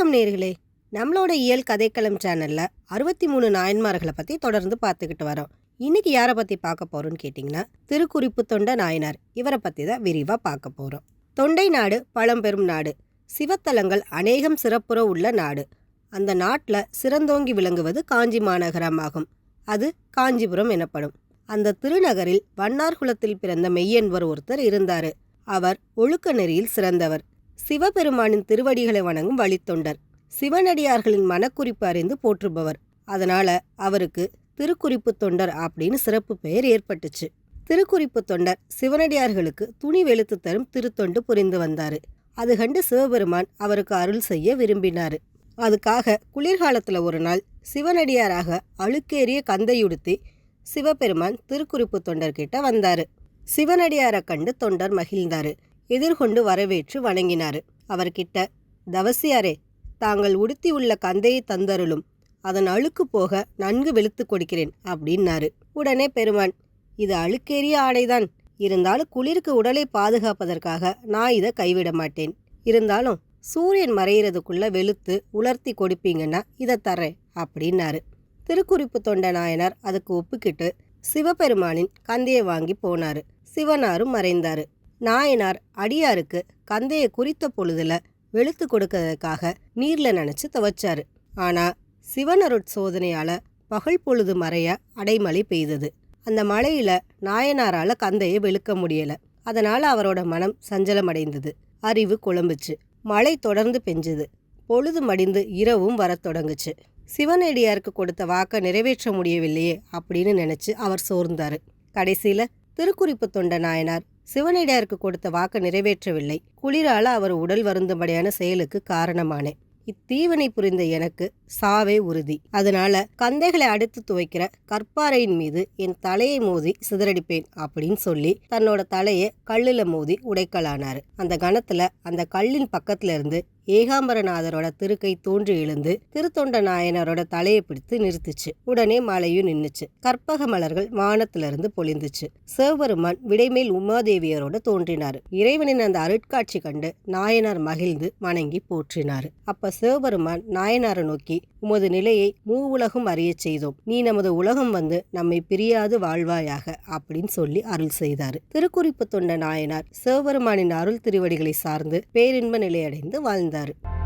வணக்கம் நேர்களே. நம்மளோட இயல் கதைக்களம் சேனலில் அறுபத்தி மூணு நாயன்மார்களை பத்தி தொடர்ந்து பார்த்துக்கிட்டு வரோம். இன்னைக்கு யாரை பத்தி பார்க்க போறோம்னு கேட்டிங்கன்னா திருக்குறிப்பு தொண்ட நாயனார். இவரை பற்றி தான் விரிவாக பார்க்க போகிறோம் தொண்டை நாடு பழம்பெரும் நாடு. சிவத்தலங்கள் அநேகம் சிறப்புற உள்ள நாடு. அந்த நாட்டில் சிறந்தோங்கி விளங்குவது காஞ்சி மாநகரமாகும் அது காஞ்சிபுரம் எனப்படும். அந்த திருநகரில் வண்ணார் குலத்தில் பிறந்த மெய்யன்பர் ஒருத்தர் இருந்தாரு. அவர் ஒழுக்க நெறியில் சிறந்தவர். சிவபெருமானின் திருவடிகளை வணங்கும் வழித்தொண்டர். சிவனடியார்களின் மனக்குறிப்பு அறிந்து போற்றுபவர். அதனால அவருக்கு திருக்குறிப்பு தொண்டர் அப்படின்னு சிறப்பு பெயர் ஏற்பட்டுச்சு. திருக்குறிப்பு தொண்டர் சிவனடியார்களுக்கு துணி வெளுத்து தரும் திருத்தொண்டு புரிந்து வந்தாரு. அது கண்டு சிவபெருமான் அவருக்கு அருள் செய்ய விரும்பினாரு. அதுக்காக குளிர்காலத்துல ஒரு நாள் சிவனடியாராக அழுக்கேறிய கந்தையுடுத்தி சிவபெருமான் திருக்குறிப்பு தொண்டர்கிட்ட வந்தாரு. சிவனடியாரை கண்டு தொண்டர் மகிழ்ந்தாரு. எதிர்கொண்டு வரவேற்று வணங்கினாரு. அவர்கிட்ட தவசியாரே தாங்கள் உடுத்தி உள்ள கந்தையை தந்தருளும். அதன் அழுக்கு போக நன்கு வெளுத்து கொடுக்கிறேன் அப்படின்னாரு. உடனே பெருமான் இது அழுக்கேறிய ஆடைதான். இருந்தாலும் குளிருக்கு உடலை பாதுகாப்பதற்காக நான் இதை கைவிட மாட்டேன். இருந்தாலும் சூரியன் மறையிறதுக்குள்ள வெளுத்து உலர்த்தி கொடுப்பீங்கன்னா இதை தர்றேன் அப்படின்னாரு. திருக்குறிப்பு தொண்ட நாயனார் அதுக்கு ஒப்புக்கிட்டு சிவபெருமானின் கந்தையை வாங்கி போனாரு. சிவனாரும் மறைந்தாரு. நாயனார் அடியாருக்கு கந்தையை குறித்த பொழுதுல வெளுத்து கொடுக்கறதுக்காக நீர்ல நினைச்சு துவைச்சாரு. ஆனா சிவனருட் சோதனையால பகல் பொழுது மறைய அடைமழை பெய்தது. அந்த மழையில நாயனாரால கந்தையை வெளுக்க முடியல. அதனால அவரோட மனம் சஞ்சலமடைந்தது. அறிவு குழம்புச்சு. மழை தொடர்ந்து பெஞ்சுது. பொழுது மடிந்து இரவும் வரத் தொடங்குச்சு. சிவனடியாருக்கு கொடுத்த வாக்கை நிறைவேற்ற முடியவில்லையே அப்படின்னு நினைச்சு அவர் சோர்ந்தாரு. கடைசியில திருக்குறிப்பு தொண்ட நாயனார் சிவனடியாருக்கு கொடுத்த வாக்கை நிறைவேற்றவில்லை. குளிரால அவர் உடல் வருந்தும்படியான செயலுக்கு காரணமானேன். இத்தீவனை புரிந்த எனக்கு சாவே உறுதி. அதனால கந்தைகளை அடுத்து துவைக்கிற கற்பாறையின் மீது என் தலையை மோதி சிதறடிப்பேன் அப்படின்னு சொல்லி தன்னோட தலையை கல்லுல மோதி உடைக்கலானாரு. அந்த கணத்துல அந்த கல்லின் பக்கத்துல இருந்து ஏகாம்பரநாதரோட திருக்கை தோன்றி எழுந்து திருத்தொண்ட நாயனரோட தலையை பிடித்து நிறுத்துச்சு. உடனே மழையும் நின்னுச்சு. கற்பக மலர்கள் வானத்திலிருந்து பொழிந்துச்சு. சிவபெருமான் விடைமேல் உமாதேவியரோட தோன்றினார். இறைவனின் அந்த அருட்காட்சி கண்டு நாயனார் மகிழ்ந்து வணங்கி போற்றினார். அப்ப சிவபெருமான் நாயனாரை நோக்கி உமது நிலையை மூ உலகம் அறியச் செய்தோம். நீ நமது உலகம் வந்து நம்மை பிரியாது வாழ்வாயாக அப்படின்னு சொல்லி அருள் செய்தார். திருக்குறிப்பு தொண்ட நாயனார் சிவபெருமானின் அருள் திருவடிகளை சார்ந்து பேரின்ப நிலையடைந்து வாழ்ந்தார். చేశారు